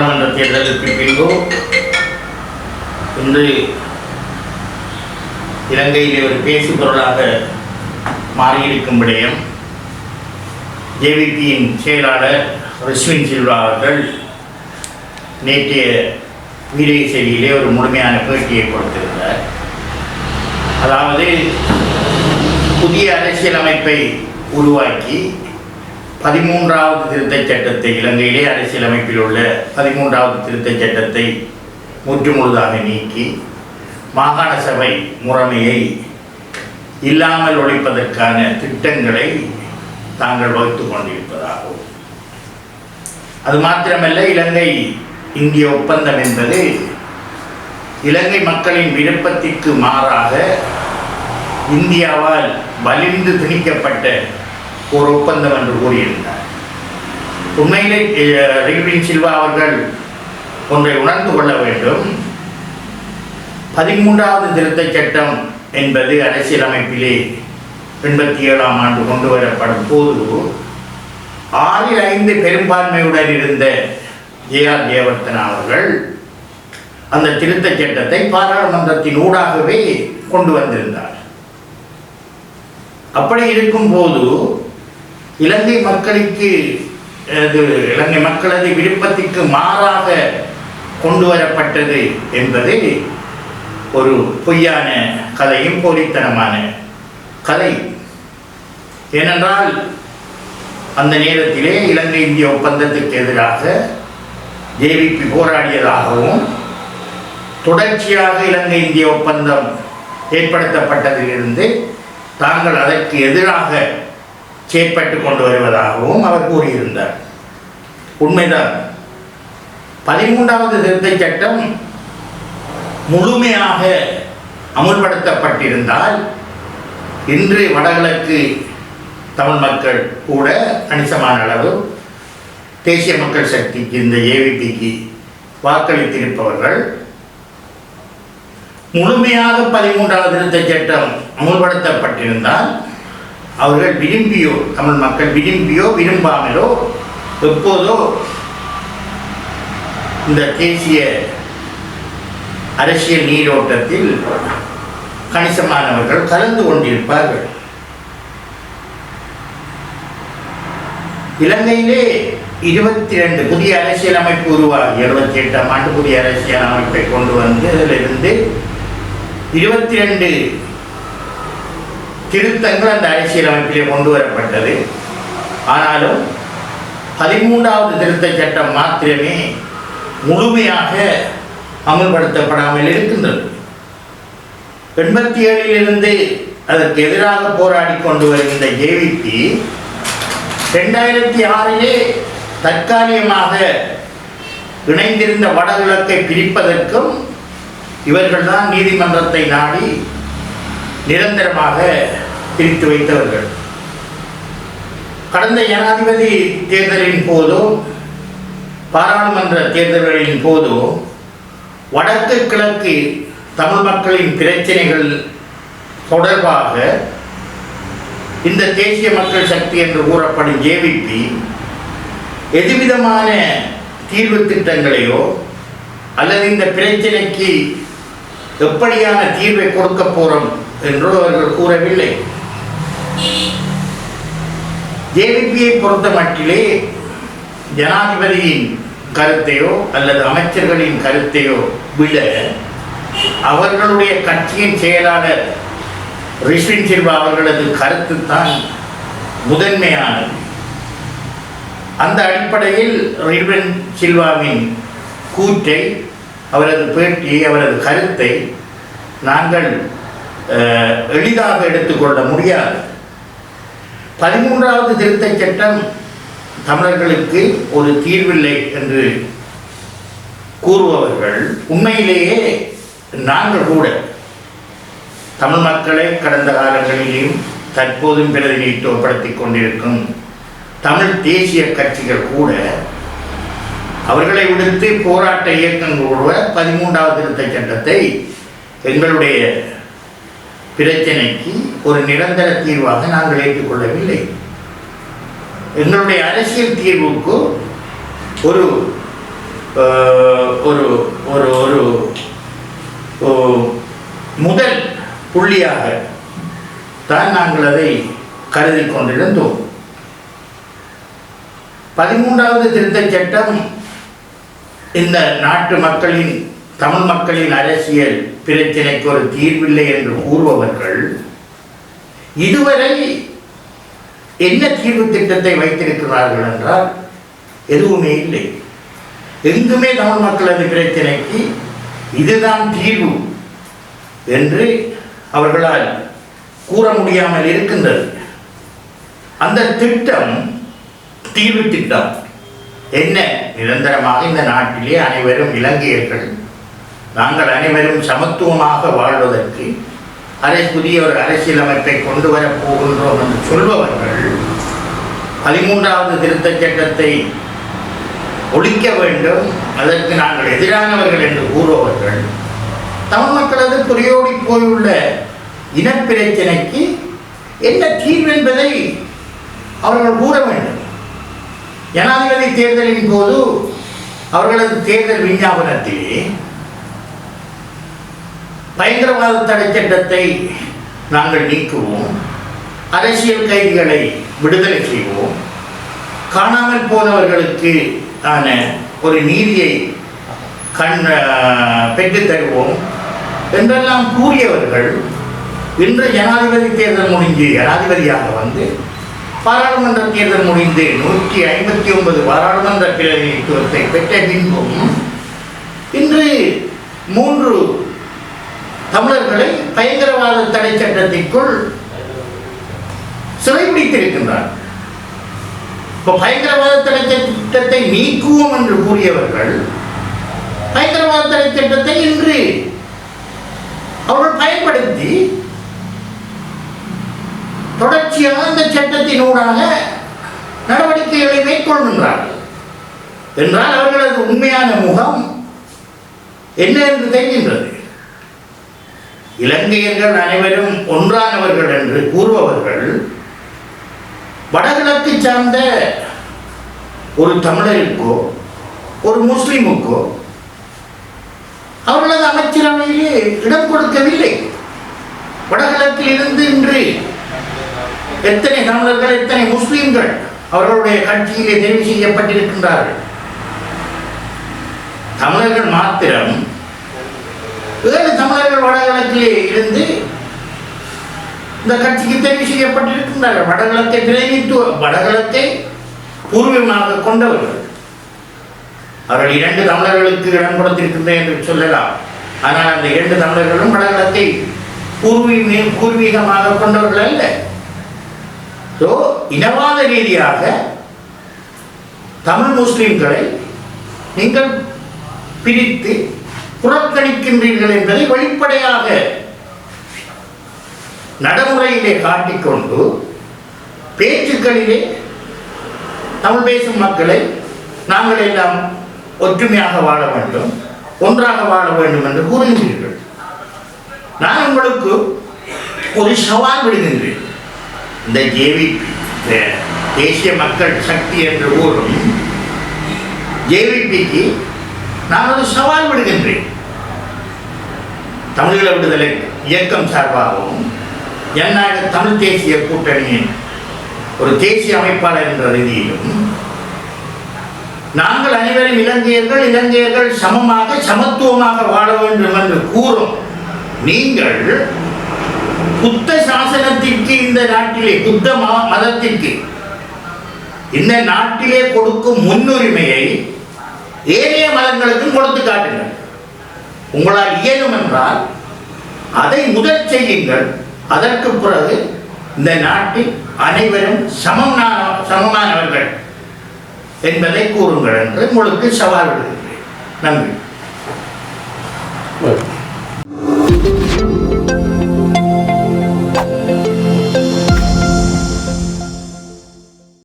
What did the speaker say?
நாடாளுமன்ற தேர்தலுக்கு பின்பு இன்று இலங்கையில் ஒரு பேசு பொருளாக மாறியிருக்கும் விடயம். ஜேவிபியின் செயலாளர் ரிஸ்வின் சில்வா அவர்கள் நேற்றைய வீடியோ செய்தியிலே ஒரு முழுமையான பேட்டியை கொடுத்திருந்தார். அதாவது புதிய அரசியலமைப்பை உருவாக்கி பதிமூன்றாவது திருத்தச் சட்டத்தை இலங்கையிலே அரசியலமைப்பில் உள்ள பதிமூன்றாவது திருத்தச் சட்டத்தை முற்றுமுழுதாக நீக்கி மாகாண சபை முறைமையை இல்லாமல் ஒழிப்பதற்கான திட்டங்களை தாங்கள் வகுத்து கொண்டிருப்பதாகும் அது மாத்திரமல்ல இலங்கை இந்திய ஒப்பந்தம் என்பது இலங்கை மக்களின் விருப்பத்திற்கு மாறாக இந்தியாவால் வலிந்து திணிக்கப்பட்ட ஒரு ஒப்பந்தம் என்று கூறியிருந்தார். உண்மையிலே ரிகுவின் சில்வா அவர்கள் ஒன்றை உணர்ந்து கொள்ள வேண்டும். பதிமூன்றாவது திருத்தச் சட்டம் என்பது அரசியலமைப்பிலே எண்பத்தி ஏழாம் ஆண்டு கொண்டு வரப்படும் போது ஆறில் ஐந்து பெரும்பான்மையுடன் இருந்த ஜே ஆர் ஜெயவர்த்தனா அவர்கள் அந்த திருத்தச் சட்டத்தை பாராளுமன்றத்தின் ஊடாகவே கொண்டு வந்திருந்தார். அப்படி இருக்கும்போது இலங்கை மக்களுக்கு அது இலங்கை மக்களது விருப்பத்திற்கு மாறாக கொண்டு வரப்பட்டது என்பது ஒரு பொய்யான கதையும் போலித்தனமான கதை. ஏனென்றால் அந்த நேரத்திலே இலங்கை இந்திய ஒப்பந்தத்திற்கு எதிராக ஜேவிபி போராடியதாகவும் தொடர்ச்சியாக இலங்கை இந்திய ஒப்பந்தம் ஏற்படுத்தப்பட்டதிலிருந்து தாங்கள் அதற்கு எதிராக செயற்பட்டு கொண்டு வருவதாகவும் அவர் கூறியிருந்தார். உண்மைதான். பதிமூன்றாவது திருத்தச் சட்டம் முழுமையாக அமுல்படுத்தப்பட்டிருந்தால் இன்று வடகிழக்கு தமிழ் மக்கள் கூட கணிசமான அளவு தேசிய மக்கள் சக்திக்கு இந்த ஏவிபிக்கு வாக்களித்திருப்பவர்கள் முழுமையாக பதிமூன்றாவது திருத்த சட்டம் அமுல்படுத்தப்பட்டிருந்தால் அவர்கள் விரும்பியோ தமிழ் மக்கள் விரும்பியோ விரும்பாமலோ எப்போதோ இந்த தேசிய அரசியல் நீரோட்டத்தில் கணிசமானவர்கள் கலந்து கொண்டிருப்பார்கள். இலங்கையிலே இருபத்தி ரெண்டு புதிய அரசியலமைப்பு உருவாகி இருபத்தி எட்டாம் ஆண்டு புதிய அரசியல் அமைப்பை கொண்டு வந்து இருபத்தி ரெண்டு திருத்தங்கள் அந்த அரசியலமைப்பிலே கொண்டு வரப்பட்டது ஆனாலும் பதிமூன்றாவது திருத்த சட்டம் மாத்திரமே முழுமையாக அமல்படுத்தப்படாமல் இருக்கின்றது. எண்பத்தி ஏழிலிருந்து அதற்கு எதிராக போராடி கொண்டு வருகின்ற ஜேவிபி ரெண்டாயிரத்தி ஆறிலே தற்காலிகமாக இணைந்திருந்த வடகிழக்கை பிரிப்பதற்கும் இவர்கள்தான் நீதிமன்றத்தை நாடி நிரந்தரமாக பிரித்து வைத்தவர்கள். கடந்த ஜனாதிபதி தேர்தலின் போதோ பாராளுமன்ற தேர்தல்களின் போதோ வடக்கு கிழக்கு தமிழ் மக்களின் பிரச்சனைகள் தொடர்பாக இந்த தேசிய மக்கள் சக்தி என்று கூறப்படும் ஜேவிபி எதுவிதமான தீர்வு திட்டங்களையோ அல்லது இந்த பிரச்சனைக்கு எப்படியான தீர்வை கொடுக்க போகிறோம் என்று அவர்கள் கூறவில்லை. ஜேவிபியை பொறுத்த மட்டிலே ஜனாதிபதியின் கருத்தையோ அல்லது அமைச்சர்களின் கருத்தையோ விட அவர்களுடைய கட்சியின் செயலாளர் ரிஷ்வின் சில்வா அவர்களது கருத்து தான் முதன்மையானது. அந்த அடிப்படையில் ரிஷ்வின் சில்வாவின் கூற்றை அவரது பேட்டியை அவரது கருத்தை நாங்கள் எளிதாக எடுத்துக்கொள்ள முடியாது. பதிமூன்றாவது திருத்தச் சட்டம் தமிழர்களுக்கு ஒரு தீர்வில்லை என்று கூறுபவர்கள் உண்மையிலேயே நாங்கள் கூட தமிழ் மக்களை கடந்த காலங்களிலும் தற்போதும் பிரதிநிதித்துவப்படுத்திக் கொண்டிருக்கும் தமிழ் தேசிய கட்சிகள் கூட அவர்களை விடுத்து போராட்ட இயக்கங்கள் பதிமூன்றாவது திருத்த சட்டத்தை எங்களுடைய பிரச்சனைக்கு ஒரு நிரந்தர தீர்வாக நாங்கள் ஏற்றுக்கொள்ளவில்லை. எங்களுடைய அரசியல் தீர்வுக்கு ஒரு ஒரு ஒரு ஒரு ஒரு முதல் புள்ளியாக தான் நாங்கள் அதை கருதி கொண்டிருந்தோம். பதிமூன்றாவது திருத்தச் சட்டம் இந்த நாட்டு மக்களின் தமிழ் மக்களின் அரசியல் பிரச்சனைக்கு ஒரு தீர்வில்லை என்று கூறுபவர்கள் இதுவரை என்ன தீர்வு திட்டத்தை வைத்திருக்கிறார்கள் என்றால் எதுவுமே இல்லை. எங்குமே தமிழ் மக்களது பிரச்சனைக்கு இதுதான் தீர்வு என்று அவர்களால் கூற முடியாமல் இருக்கின்றது. அந்த திட்டம் தீர்வு திட்டம் என்ன? நிரந்தரமாக இந்த நாட்டிலே அனைவரும் இலங்கையர்கள் நாங்கள் அனைவரும் சமத்துவமாக வாழ்வதற்கு அதை புதிய ஒரு அரசியலமைப்பை கொண்டு வரப் போகின்றோம் என்று சொல்பவர்கள் பதிமூன்றாவது திருத்தச் சட்டத்தை ஒழிக்க வேண்டும். அதற்கு நாங்கள் எதிரானவர்கள் என்று கூறுபவர்கள். தமிழ் மக்களது புரியோடி போயுள்ள இனப்பிரச்சனைக்கு என்ன தீர்வு என்பதை அவர்கள் கூற வேண்டும். ஜனாதிபதி தேர்தலின் போது அவர்களது தேர்தல் விஞ்ஞாபனத்திலே பயங்கரவாத தடை சட்டத்தை நாங்கள் நீக்குவோம். அரசியல் கைதிகளை விடுதலை செய்வோம். காணாமல் போனவர்களுக்கு ஆன ஒரு நீதியை கண் பெற்றுத் தருவோம். என்றெல்லாம் கூறியவர்கள் இன்று ஜனாதிபதி தேர்தல் முடிஞ்சு ஜனாதிபதியாக வந்து பாராளுமன்ற தேர்தல் முடிந்து நூற்றி ஐம்பத்தி ஒன்பது பாராளுமன்ற பிரதிநிதித்துவத்தை பெற்ற பின்பும் இன்று மூன்று தமிழர்களை பயங்கரவாத தடை சட்டத்திற்குள் சிறைபிடித்திருக்கின்றார். இப்போ பயங்கரவாத தடை திட்டத்தை நீக்குவோம் என்று கூறியவர்கள் பயங்கரவாத தடை திட்டத்தை இன்று அவர்கள் பயன்படுத்தி தொடர்ச்சியாக அந்த சட்டத்தினூடாக நடவடிக்கைகளை மேற்கொள்கின்றார்கள். என்றால் அவர்களது உண்மையான முகம் என்ன என்று தெரிகின்றது. இலங்கையர்கள் அனைவரும் ஒன்றானவர்கள் என்று கூறுபவர்கள் வடகிழக்கு சார்ந்த ஒரு தமிழருக்கோ ஒரு முஸ்லிமுக்கோ அவர்களது அமைச்சரவையிலே இடம் கொடுக்கவில்லை. வடகிழக்கில் இருந்து இன்று எத்தனை தமிழர்கள் எத்தனை முஸ்லீம்கள் அவர்களுடைய கட்சியிலே தெரிவு செய்யப்பட்டிருக்கின்றார்கள்? தமிழர்கள் மாத்திரம் வேறு தமிழர்கள் வடகிழக்கிலே இருந்து இந்த கட்சிக்கு தெரிவு செய்யப்பட்டிருக்கின்றார்கள். வடகிழக்கை பிரதிநிதித்துவ வடகிழக்கை பூர்வீகமாக கொண்டவர்கள். அவர்கள் இரண்டு தமிழர்களுக்கு இடம் கொடுத்திருக்கின்றேன் என்று சொல்லலாம். ஆனால் அந்த இரண்டு தமிழர்களும் வடகிழக்கை பூர்வீக பூர்வீகமாக கொண்டவர்கள் அல்ல. ஸோ இனவாத ரீதியாக தமிழ் முஸ்லீம்களை நீங்கள் பிரித்து புறக்கணிக்கின்றீர்கள் என்பதை வெளிப்படையாக நடைமுறையிலே காட்டிக்கொண்டு பேச்சுக்களிலே தமிழ் பேசும் மக்களை நாங்கள் எல்லாம் ஒற்றுமையாக வாழ வேண்டும் ஒன்றாக வாழ வேண்டும் என்று கூறுகின்றீர்கள். நான் உங்களுக்கு ஒரு சவால் விடுகின்றேன். இந்த ஜேவிபி இந்த தேசிய மக்கள் சக்தி என்று கூறும் ஜேவிபிக்கு நான் ஒரு சவால் விடுகின்றேன். தமிழீழ விடுதலை இயக்கம் சார்பாகவும் என்ன தமிழ் தேசிய கூட்டணியின் ஒரு தேசிய அமைப்பாளர் என்ற ரீதியிலும் நாங்கள் அனைவரும் இலங்கையர்கள் இலங்கையர்கள் சமமாக சமத்துவமாக வாழ வேண்டும் என்று கூறும் நீங்கள் புத்த சாசனத்திற்கு இந்த நாட்டிலே புத்த மதத்திற்கு இந்த நாட்டிலே கொடுக்கும் முன்னுரிமையை ஏனைய மதங்களுக்கும் கொடுத்து காட்டுங்கள். உங்களால் இயலும் என்றால் அதை முதல் செய்யுங்கள். அதற்கு பிறகு இந்த நாட்டில் அனைவரும் சமம் சமமானவர்கள் என்பதை கூறுங்கள் என்று உங்களுக்கு சவால் விடுகிறேன். நன்றி.